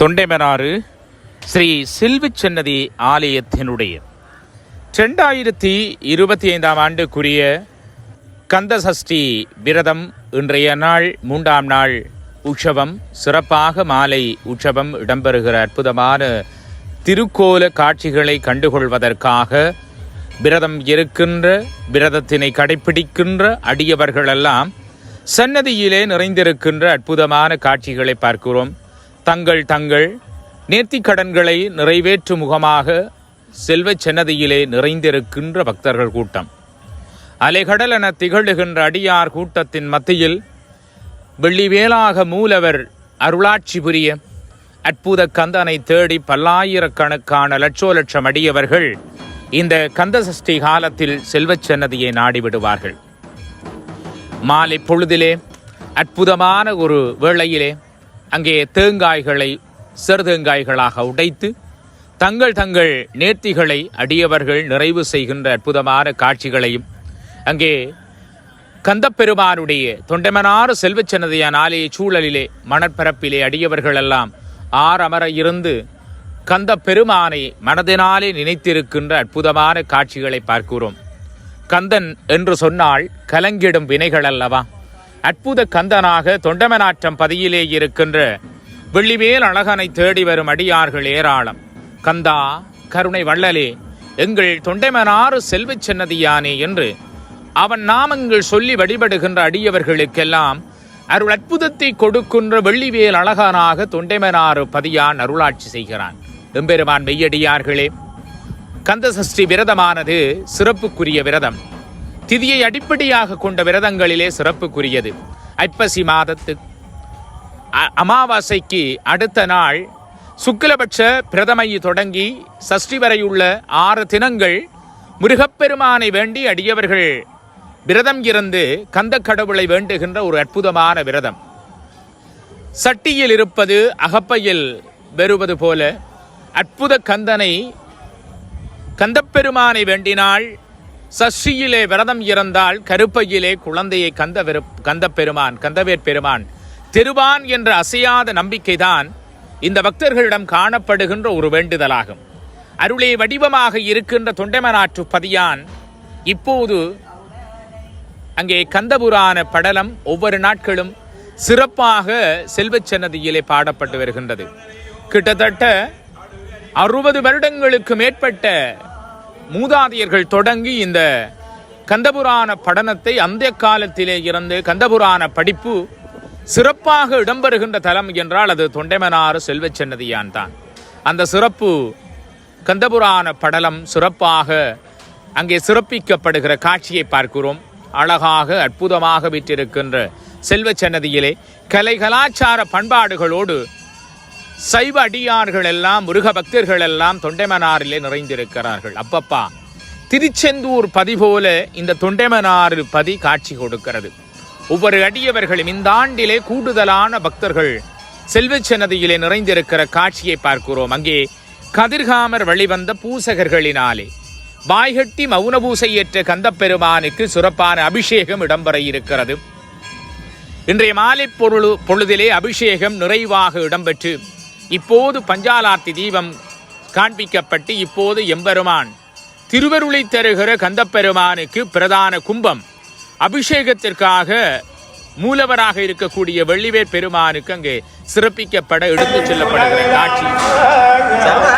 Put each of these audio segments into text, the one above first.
தொண்டைமனாறு ஸ்ரீ செல்வச்சன்னதி ஆலயத்தினுடைய ரெண்டாயிரத்தி இருபத்தி ஐந்தாம் ஆண்டுக்குரிய கந்தசஷ்டி விரதம் இன்றைய நாள் மூன்றாம் நாள் உற்சவம். சிறப்பாக மாலை உற்சவம் இடம்பெறுகிற அற்புதமான திருக்கோல காட்சிகளை கண்டுகொள்வதற்காக விரதம் இருக்கின்ற விரதத்தினை கடைபிடிக்கின்ற அடியவர்களெல்லாம் சன்னதியிலே நிறைந்திருக்கின்ற அற்புதமான காட்சிகளை பார்க்கிறோம். தங்கள் தங்கள் நேர்த்திக் கடன்களை நிறைவேற்றும் முகமாக செல்வச் சன்னதியிலே நிறைந்திருக்கின்ற பக்தர்கள் கூட்டம். அலைகடல் என திகழுகின்ற அடியார் கூட்டத்தின் மத்தியில் வெள்ளிவேலாக மூலவர் அருளாட்சி புரிய அற்புத கந்தனை தேடி பல்லாயிரக்கணக்கான லட்சோ லட்சம் அடியவர்கள் இந்த கந்தசஷ்டி காலத்தில் செல்வச் சன்னதியை நாடிவிடுவார்கள். மாலை பொழுதிலே அற்புதமான ஒரு வேளையிலே அங்கே தேங்காய்களை சிறுதேங்காய்களாக உடைத்து தங்கள் தங்கள் நேர்த்திகளை அடியவர்கள் நிறைவு செய்கின்ற அற்புதமான காட்சிகளையும் அங்கே கந்தப்பெருமானுடைய தொண்டைமனாறு செல்வச்சன்னதியான் ஆலய சூழலிலே மணற்பரப்பிலே அடியவர்களெல்லாம் ஆறமர இருந்து கந்த பெருமானை மனதினாலே நினைத்திருக்கின்ற அற்புதமான காட்சிகளை பார்க்கிறோம். கந்தன் என்று சொன்னால் கலங்கிடும் வினைகள் அல்லவா? அற்புத கந்தனாக தொண்டமனாற்றம் பதியிலே இருக்கின்ற வெள்ளிவேல் அழகனை தேடி வரும் அடியார்கள் ஏராளம். கந்தா கருணை வள்ளலே எங்கள் தொண்டைமனாறு செல்வச் சன்னதியானே என்று அவன் நாமங்கள் சொல்லி வழிபடுகின்ற அடியவர்களுக்கெல்லாம் அருள் அற்புதத்தை கொடுக்கின்ற வெள்ளிவேல் அழகனாக தொண்டைமனாறு பதியான் அருளாட்சி செய்கிறான். எம்பெருமான் மெய்யடியார்களே கந்தசஷ்டி விரதமானது சிறப்புக்குரிய விரதம். திதியை அடிப்படையாக கொண்ட விரதங்களிலே சிறப்புக்குரியது. ஐப்பசி மாதத்து அ- அமாவாசைக்கு அடுத்த நாள் சுக்கிலபட்ச பிரதமையை தொடங்கி சஷ்டி வரையுள்ள ஆறு தினங்கள் முருகப்பெருமானை வேண்டி அடியவர்கள் விரதம் இருந்து கந்த கடவுளை வேண்டுகின்ற ஒரு அற்புதமான விரதம். சட்டியில் இருப்பது அகப்பையில் வருவது போல அற்புத கந்தனை கந்தப்பெருமானை வேண்டினால் சஷ்டியிலே விரதம் இறந்தால் கருப்பையிலே குழந்தையை கந்த கந்தப்பெருமான் கந்தவேற் பெருமான். திருவான் என்ற அசையாத நம்பிக்கைதான் இந்த பக்தர்களிடம் காணப்படுகின்ற ஒரு வேண்டுதலாகும். அருளே வடிவமாக இருக்கின்ற தொண்டைமனாற்று பதியான் இப்போது அங்கே கந்தபுராண படலம் ஒவ்வொரு நாட்களும் சிறப்பாக செல்வச்சன்னதியிலே பாடப்பட்டு வருகின்றது. கிட்டத்தட்ட அறுபது வருடங்களுக்கு மேற்பட்ட மூதாதையர்கள் தொடங்கி இந்த கந்தபுராண படனத்தை அந்த காலத்திலே இருந்து கந்தபுராண படிப்பு சிறப்பாக இடம்பெறுகின்ற தலம் என்றால் அது தொண்டைமனாறு செல்வச்சன்னதியான் தான். அந்த சிறப்பு கந்தபுராண படலம் சிறப்பாக அங்கே சிறப்பிக்கப்படுகிற காட்சியை பார்க்கிறோம். அழகாக அற்புதமாக விற்றிருக்கின்ற செல்வச்சன்னதியிலே கலை கலாச்சார பண்பாடுகளோடு சைவ அடியார்கள் எல்லாம் முருக பக்தர்கள் எல்லாம் தொண்டைமனாரிலே நிறைந்திருக்கிறார்கள். அப்பப்பா திருச்செந்தூர் பதி போல இந்த தொண்டைமனாறு பதி காட்சி கொடுக்கிறது. ஒவ்வொரு அடியவர்களும் இந்த ஆண்டிலே கூடுதலான பக்தர்கள் செல்வச்சன்னதியிலே நிறைந்திருக்கிற காட்சியை பார்க்கிறோம். அங்கே கதிர்காமர் வழிவந்த பூசகர்களினாலே வாய்கட்டி மௌன பூசையேற்ற கந்தப்பெருமானுக்கு சிறப்பான அபிஷேகம் இடம்பெற இருக்கிறது. இன்றைய மாலை பொருள் பொழுதிலே அபிஷேகம் நிறைவாக இடம்பெற்று இப்போது பஞ்சாலார்த்தி தீபம் காண்பிக்கப்பட்டு இப்போது எம்பெருமான். திருவருளை தருகிற கந்தப்பெருமானுக்கு பிரதான கும்பம். அபிஷேகத்திற்காக மூலவராக இருக்கக்கூடிய வெள்ளிவேர் பெருமானுக்கு அங்கே சிறப்பிக்கப்பட எடுத்துச் செல்லப்படுகிற காட்சி. சர்வ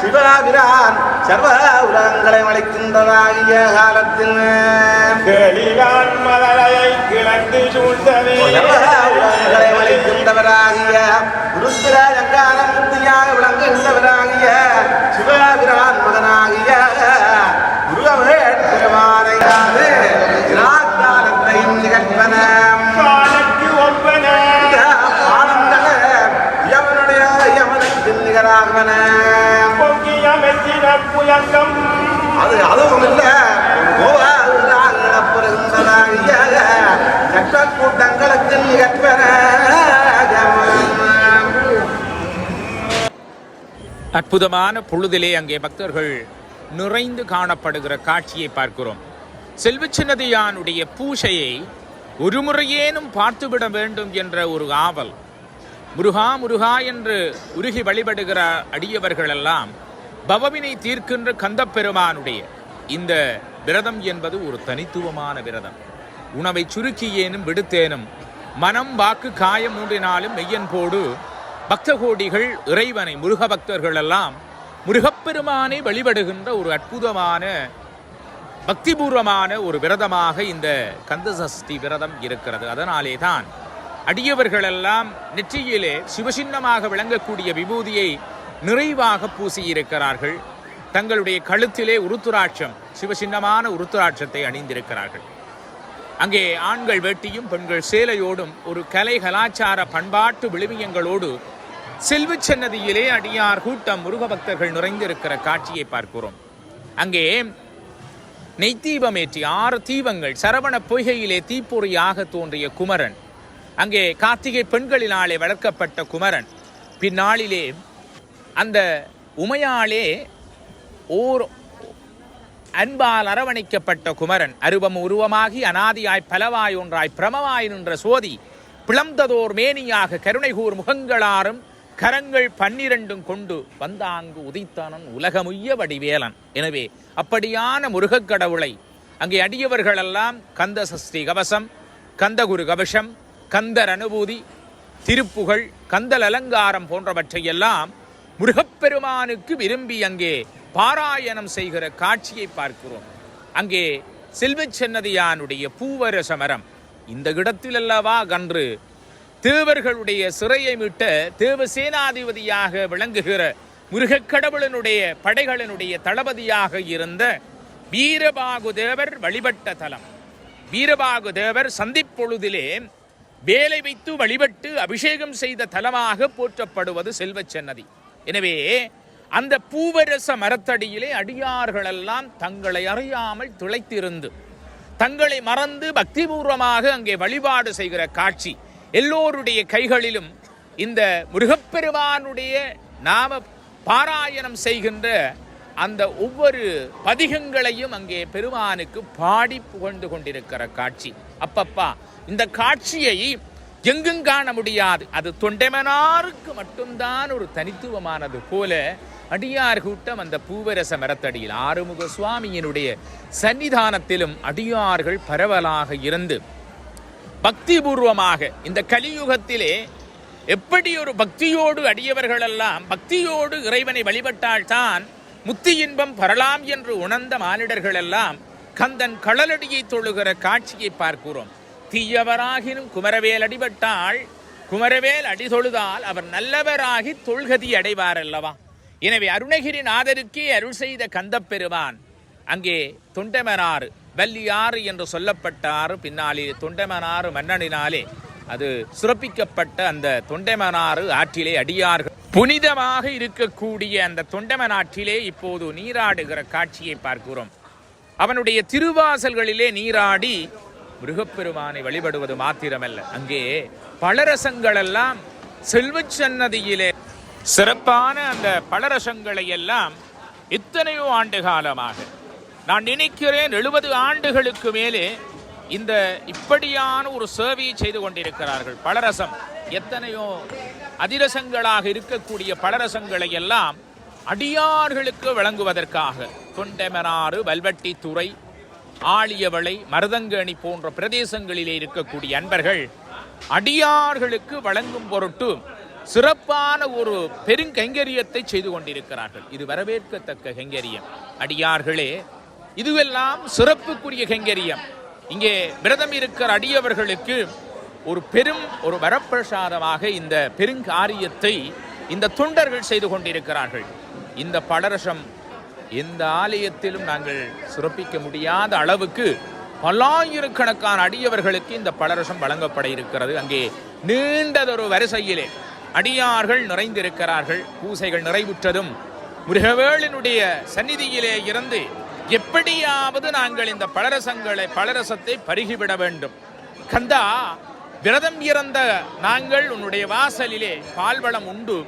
சிவபிரான் சர்வ உலகங்களை அளிக்கின்றதாகிய காலத்தில் கேளிலான் மலையை கிளந்து சூழ்ந்தவே. சர்வ உலகங்களை அளிக்கின்றவராகிய உருத்திர சங்காரமூர்த்தியாக அற்புதமான பொழுதிலே அங்கே பக்தர்கள் நிறைந்து காணப்படுகிற காட்சியை பார்க்கிறோம். செல்வச்சின்னதியானுடைய பூசையை ஒரு முறையேனும் பார்த்துவிட வேண்டும் என்ற ஒரு ஆவல். முருகா முருகா என்று உருகி வழிபடுகிற அடியவர்களெல்லாம் பவவினை தீர்க்கின்ற கந்தப்பெருமானுடைய இந்த விரதம் என்பது ஒரு தனித்துவமான விரதம். உணவை சுருக்கியேனும் விடுத்தேனும் மனம் வாக்கு காயம் மூன்றினாலும் மெய்யன் போடு பக்தகோடிகள் இறைவனை முருக பக்தர்கள் எல்லாம் முருகப்பெருமானை வழிபடுகின்ற ஒரு அற்புதமான பக்திபூர்வமான ஒரு விரதமாக இந்த கந்தசஷ்டி விரதம் இருக்கிறது. அதனாலே தான் அடியவர்களெல்லாம் நெற்றியிலே சிவசின்னமாக விளங்கக்கூடிய விபூதியை நிறைவாக பூசியிருக்கிறார்கள். தங்களுடைய கழுத்திலே உருத்துராட்சம் சிவசின்னமான உருத்துராட்சத்தை அணிந்திருக்கிறார்கள். அங்கே ஆண்கள் வேட்டியும் பெண்கள் சேலையோடும் ஒரு கலை கலாச்சார பண்பாட்டு விழுமியங்களோடு செல்வச் சன்னதியிலே அடியார் கூட்டம் முருக பக்தர்கள் நுழைந்திருக்கிற காட்சியை பார்க்கிறோம். அங்கே நெய்த்தீபமேற்றி ஆறு தீபங்கள் சரவண பொய்கையிலே தீப்பொறியாக தோன்றிய குமரன். அங்கே கார்த்திகை பெண்களினாலே வளர்க்கப்பட்ட குமரன். பின்னாளிலே அந்த உமையாலே ஓர் அன்பால் அரவணைக்கப்பட்ட குமரன். அருவம் உருவமாகி அனாதியாய் பலவாய் ஒன்றாய் பிரமவாய் நின்ற சோதி. பிளந்ததோர் மேனியாக கருணைகூர் முகங்களாரும் கரங்கள் பன்னிரண்டும் கொண்டு வந்தாங்கு உதைத்தானன் உலகமுய்ய வடிவேலன். எனவே அப்படியான முருகக் கடவுளை அங்கே அடியவர்களெல்லாம் கந்த சஷ்டி கவசம் கந்தகுரு கவசம் கந்தர் அனுபூதி திருப்புகழ் கந்தல் அலங்காரம் போன்றவற்றையெல்லாம் முருகப்பெருமானுக்கு விரும்பி அங்கே பாராயணம் செய்கிற காட்சியை பார்க்கிறோம். அங்கே செல்வச் சென்னதியானுடைய பூவரச மரம் இந்த இடத்திலல்லவா கன்று தேவர்களுடைய சிறையை மீட்ட தேவ சேனாதிபதியாக விளங்குகிற முருகக்கடவுளனுடைய படைகளினுடைய தளபதியாக இருந்த வீரபாகு தேவர் வழிபட்ட தலம். வீரபாகு தேவர் சந்திப்பொழுதிலே வேலை வைத்து வழிபட்டு அபிஷேகம் செய்த தலமாக போற்றப்படுவது செல்வ சன்னதி. எனவே அந்த பூவரச மரத்தடியிலே அடியார்களெல்லாம் தங்களை அறியாமல் துளைத்திருந்து தங்களை மறந்து பக்திபூர்வமாக அங்கே வழிபாடு செய்கிற காட்சி. எல்லோருடைய கைகளிலும் இந்த முருகப்பெருமானுடைய நாம பாராயணம் செய்கின்ற அந்த ஒவ்வொரு பதிகங்களையும் அங்கே பெருமானுக்கு பாடி புகழ்ந்து கொண்டிருக்கிற காட்சி. அப்பப்பா இந்த காட்சியை எங்கும் காண முடியாது. அது தொண்டைமனாருக்கு மட்டும்தான் ஒரு தனித்துவமானது போல அடியார் கூட்டம் அந்த பூவரச மரத்தடியில் ஆறுமுக சுவாமியினுடைய சன்னிதானத்திலும் அடியார்கள் பரவலாக இருந்து பக்திபூர்வமாக இந்த கலியுகத்திலே எப்படி ஒரு பக்தியோடு அடியவர்களெல்லாம் பக்தியோடு இறைவனை வழிபட்டால்தான் முத்தி இன்பம் பரலாம் என்று உணர்ந்த மானிடர்களெல்லாம் கந்தன் களலடியை தொழுகிற காட்சியை பார்க்கிறோம். தீயவராகினும் குமரவேல் அடிபட்டால் குமரவேல் அடி தொழுதால் அவர் நல்லவராகி தொல்கதி அடைவார் அல்லவா? எனவே அருணகிரி நாதருக்கே அருள் செய்த கந்தப்பெருமான் அங்கே தொண்டமனாறு வல்லியாறு என்று சொல்லப்பட்டாறு பின்னாலே தொண்டைமனாறு மன்னனினாலே அது சுரப்பிக்கப்பட்ட அந்த தொண்டைமனாறு ஆற்றிலே அடியார்கள். புனிதமாக இருக்கக்கூடிய அந்த தொண்டமனாற்றிலே இப்போது நீராடுகிற காட்சியை பார்க்கிறோம். அவனுடைய திருவாசல்களிலே நீராடி மிருகப்பெருமானை வழிபடுவது மாத்திரமல்ல. அங்கே பலரசங்கள் எல்லாம் செல்வச் சிறப்பான அந்த பலரசங்களை எல்லாம் எத்தனையோ ஆண்டு காலமாக நான் நினைக்கிறேன் எழுபது ஆண்டுகளுக்கு மேலே இந்த இப்படியான ஒரு சேவையை செய்து கொண்டிருக்கிறார்கள். பலரசம் எத்தனையோ அதிரசங்களாக இருக்கக்கூடிய பலரசங்களை எல்லாம் அடியார்களுக்கு வழங்குவதற்காக தொண்டமனாறு வல்வெட்டித்துறை ஆழியவளை மருதங்கணி போன்ற பிரதேசங்களிலே இருக்கக்கூடிய அன்பர்கள் அடியார்களுக்கு வழங்கும் பொருட்டு சிறப்பான ஒரு பெருங்கைங்கரியத்தை செய்து கொண்டிருக்கிறார்கள். இது வரவேற்கத்தக்க கைங்கரியம். அடியார்களே இதுவெல்லாம் சிறப்புக்குரிய கைங்கரியம். இங்கே விரதம் இருக்கிற அடியவர்களுக்கு ஒரு பெரும் ஒரு வரப்பிரசாதமாக இந்த பெருங்காரியத்தை இந்த தொண்டர்கள் செய்து கொண்டிருக்கிறார்கள். இந்த பலரசம் எந்த ஆலயத்திலும் நாங்கள் சுரப்பிக்க முடியாத அளவுக்கு பல்லாயிரக்கணக்கான அடியவர்களுக்கு இந்த பலரசம் வழங்கப்பட இருக்கிறது. அங்கே நீண்டதொரு வரிசையிலே அடியார்கள் நிறைந்திருக்கிறார்கள். பூசைகள் நிறைவுற்றதும் முருகவேளினுடைய சந்நிதியிலே இருந்து எப்படியாவது நாங்கள் இந்த பலரசங்களை பலரசத்தை பருகிவிட வேண்டும். கந்தா விரதம் இறந்த நாங்கள் உன்னுடைய வாசலிலே பால்வளம் உண்டு.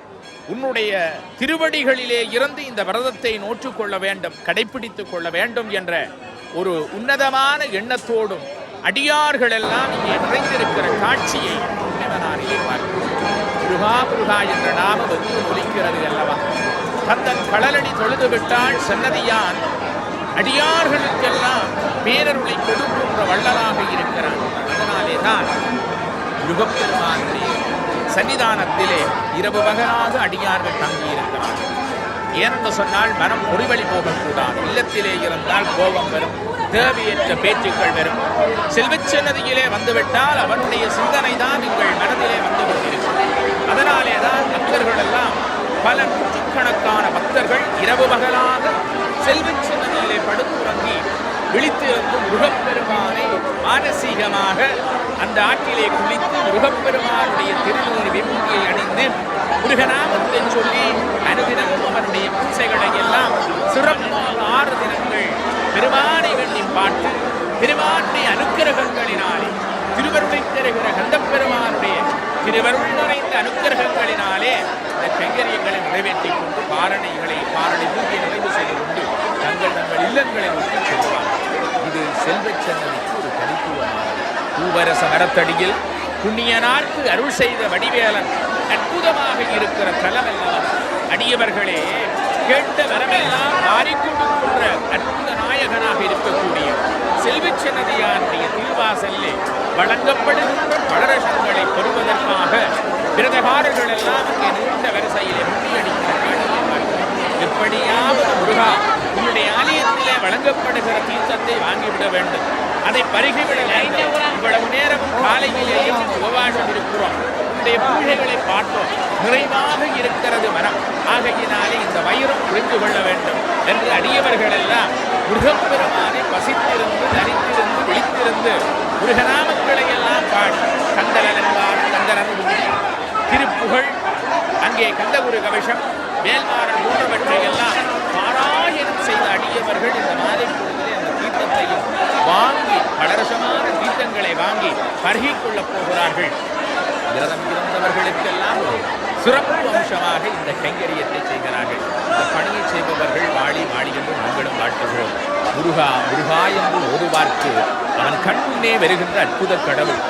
உன்னுடைய திருவடிகளிலே இருந்து இந்த விரதத்தை நோற்றுக்கொள்ள வேண்டும் கடைபிடித்துக் கொள்ள வேண்டும் என்ற ஒரு உன்னதமான எண்ணத்தோடும் அடியார்கள் எல்லாம் இங்கே நிறைந்திருக்கிற காட்சியை இறைவனாரிலே பார்க்கிறோம் முருகா முருகா என்ற நாமம் வந்து ஒலிக்கிறது அல்லவா? தந்தன் கடலடி தொழுது விட்டால் சன்னதியான். அடியார்களுக்கெல்லாம் பேரருளை கொடுக்கின்ற வள்ளலாக இருக்கிறான் அதனாலே தான் யுகப்பெருமானுடைய சன்னிதானத்திலே இரவு பகலாக அடியார்கள் தங்கியிருக்கிறார் ஏனென்று சொன்னால் மனம் பொறிவழி போகக்கூடாது. இல்லத்திலே இருந்தால் கோபம் வரும். தேவையற்ற பேச்சுக்கள் வரும். செல்வச்சன்னதியிலே வந்துவிட்டால் அவனுடைய சிந்தனை தான் எங்கள் மனதிலே வந்து கொண்டிருக்கும் அதனாலே தான் பக்தர்கள் எல்லாம் பல நூற்றுக்கணக்கான பக்தர்கள் இரவு பகலாக செல்வச்சன்னதியிலே படுத்துறங்கி விழித்திருந்து முருகப்பெருமானை மானசீகமாக அந்த ஆற்றிலே குளித்து முருகப்பெருமானுடைய திருநூறு விபூதியை அணிந்து முருகநாமத்தை சொல்லி அனுதினமும் அவருடைய பூசைகளை எல்லாம் சிறப்பாக ஆறு தினங்கள் பெருமானை வேண்டி பாட்டு பெருமானை அனுக்கிரகங்களினாலே திருவருளை தருகிற கந்தப்பெருமானுடைய திருவருள் நிறைந்த அனுக்கிரகங்களினாலே இந்த கைங்கரியங்களை நிறைவேற்றிக் கொண்டு பாரணைகளை பாரணை தூக்கி நிறைவு செய்து கொண்டு வில்லன்களை இது செல்வச் சன்னதிக்கு ஒரு தனித்துவமானது. பூவரச மரத்தடியில் புண்ணிய நாட்டு அருள் செய்த வடிவேலன் அற்புதமாக இருக்கிற தலமெல்லாம் அடியவர்களே கேட்ட வரமெல்லாம் மாறிக்கொண்டிருக்கின்ற அற்புத நாயகனாக இருக்கக்கூடிய செல்வச்சன்னதியாருடைய திருவாசல்லே வழங்கப்படுகின்ற வளரசங்களை பெறுவதற்காக விரதகாரர்கள் எல்லாம் இங்கே நீண்ட வரிசையிலே முண்டியடிக்கிற எப்படியாவது முருகா உன்னுடைய ஆலயத்திலே வழங்கப்படுகிற தீர்த்தத்தை வாங்கிவிட வேண்டும். அதை பருகிவிட வேண்டும். இவ்வளவு நேரம் காலையிலேயே உபவாசம் இருக்கிறோம் உன்னுடைய பூஜைகளை பார்த்தோம். நிறைவாக இருக்கிறது மனம். ஆகையினாலே இந்த வயிறும் புரிந்து கொள்ள வேண்டும் என்று அடியவர்கள் எல்லாம் முருகப்பெருமானை பசித்திருந்து தரித்திருந்து விழித்திருந்து முருகநாமங்களை எல்லாம் பாடி கந்தலன்பார் கந்தரன். திருப்புகழ். அங்கே கந்தகுரு கவசம். வேல்மாறன் போன்றவற்றை எல்லாம் பாராயணம் செய்த அடியவர்கள் இந்த மாலை பொழுதிலே அந்த தீர்த்தத்தையும் வாங்கி பலரசமான தீர்த்தங்களை வாங்கி பருகிக்கொள்ளப் போகிறார்கள். விரதம் இருந்தவர்களுக்கெல்லாம் ஒரு சிறப்பு அம்சமாக இந்த கைங்கரியத்தை செய்கிறார்கள். இந்த பணியை செய்பவர்கள் வாழி வாழி என்று நாங்களும் வாழ்த்துகிறோம். முருகா முருகா என்று ஓதுவார்க்கு அவன் கண் முன்னே வருகின்ற அற்புத கடவுள்.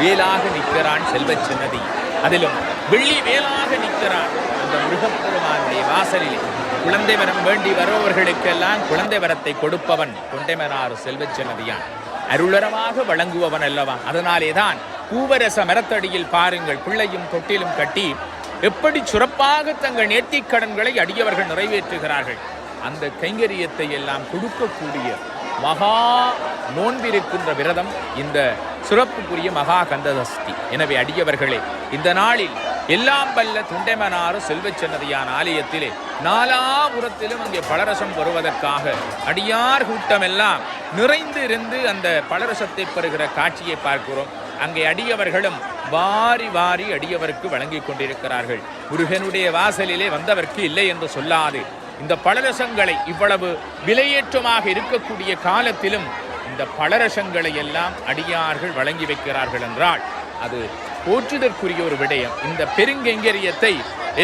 வேலாக நிற்கிறான் செல்வச் சின்னதி. அதிலும் வெள்ளி வேலாக நிற்கிறான் அந்த முருகப்பெருமானுடைய வாசலிலே. குழந்தை வரம் வேண்டி வருபவர்களுக்கெல்லாம் குழந்தை வரத்தை கொடுப்பவன் தொண்டைமனாறு செல்வச்சன்னதியான் அருளரமாக வழங்குபவன் அல்லவா? அதனாலே தான் பூவரச மரத்தடியில் பாருங்கள் பிள்ளையும் தொட்டிலும் கட்டி எப்படி சிறப்பாக தங்கள் நேர்த்திக் கடன்களை அடியவர்கள் நிறைவேற்றுகிறார்கள். அந்த கைங்கரியத்தை எல்லாம் கொடுக்கக்கூடிய மகா நோன்பிருக்கின்ற விரதம் இந்த சிறப்புக்குரிய மகா கந்ததஸ்தி எனவே அடியவர்களே இந்த நாளில் எல்லாம் வல்ல துண்டைமனாறு செல்வச் சன்னதியான ஆலயத்திலே நாலாபுரத்திலும் அங்கே பலரசம் பெறுவதற்காக அடியார் கூட்டமெல்லாம் நிறைந்து இருந்து அந்த பலரசத்தை பெறுகிற காட்சியை பார்க்கிறோம். அங்கே அடியவர்களும் வாரி வாரி அடியவருக்கு வழங்கிக் கொண்டிருக்கிறார்கள். முருகனுடைய வாசலிலே வந்தவர்க்கு இல்லை என்று சொல்லாது. இந்த பலரசங்களை இவ்வளவு விலையேற்றமாக இருக்கக்கூடிய காலத்திலும் இந்த பலரசங்களை எல்லாம் அடியார்கள் வழங்கி வைக்கிறார்கள் என்றால் அது போற்றுதற்குரிய ஒரு விடயம். இந்த பெருங்கெங்கரியத்தை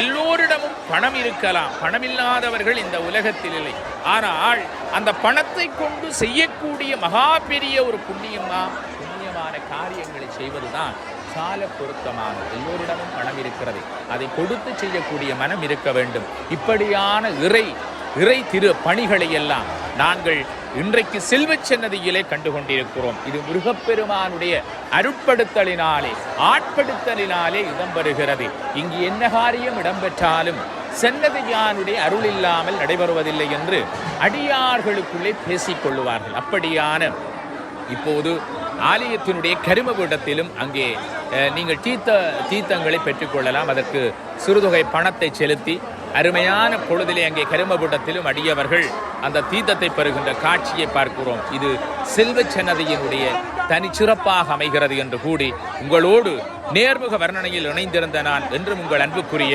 எல்லோரிடமும் பணம் இருக்கலாம். பணமில்லாதவர்கள் இந்த உலகத்தில் இல்லை. ஆனால் அந்த பணத்தை கொண்டு செய்யக்கூடிய மகா பெரிய ஒரு புண்ணியமா புண்ணியமான காரியங்களை செய்வதுதான் சால பொருத்தமானது எல்லோரிடமும் பணம் இருக்கிறது அதை கொடுத்து செய்யக்கூடிய மனம் இருக்க வேண்டும். இப்படியான இறை இறை திரு பணிகளை எல்லாம் நாங்கள் இன்றைக்கு செல்வச் சன்னதியிலே கண்டு கொண்டிருக்கிறோம் இது முருகப்பெருமானுடைய அருட்படுத்தலினாலே ஆட்படுத்தலினாலே இடம்பெறுகிறது. இங்கு என்ன காரியம் இடம்பெற்றாலும் சென்னதியானுடைய அருள் இல்லாமல் நடைபெறுவதில்லை என்று அடியார்களுக்குள்ளே பேசிக் கொள்ளுவார்கள். அப்படியான இப்போது ஆலயத்தினுடைய கருமபீடத்திலும் அங்கே நீங்கள் தீர்த்த தீர்த்தங்களை பெற்றுக்கொள்ளலாம். அதற்கு சிறுதொகை பணத்தை செலுத்தி அருமையான பொழுதிலே அங்கே கருமபீடத்திலும் அடியவர்கள் அந்த தீர்த்தத்தை பெறுகின்ற காட்சியை பார்க்கிறோம். இது செல்வ சன்னதியினுடைய தனிச்சிறப்பாக அமைகிறது என்று கூடி உங்களோடு நேர்முக வர்ணனையில் இணைந்திருந்த நான் என்றும் உங்கள் அன்புக்குரிய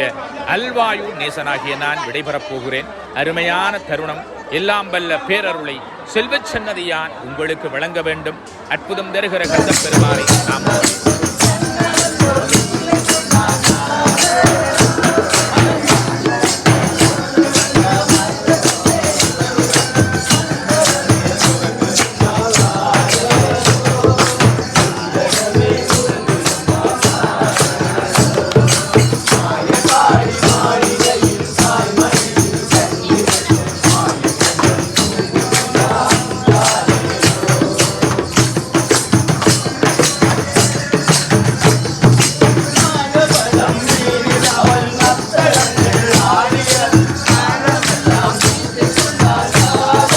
அல்வாயு நேசனாகிய நான் விடைபெறப் போகிறேன். அருமையான தருணம். எல்லாம் வல்ல பேரருளை செல்வச் சன்னதியான் உங்களுக்கு வழங்க வேண்டும். அற்புதம் தருகிற கந்தப் பெருமானை நாம்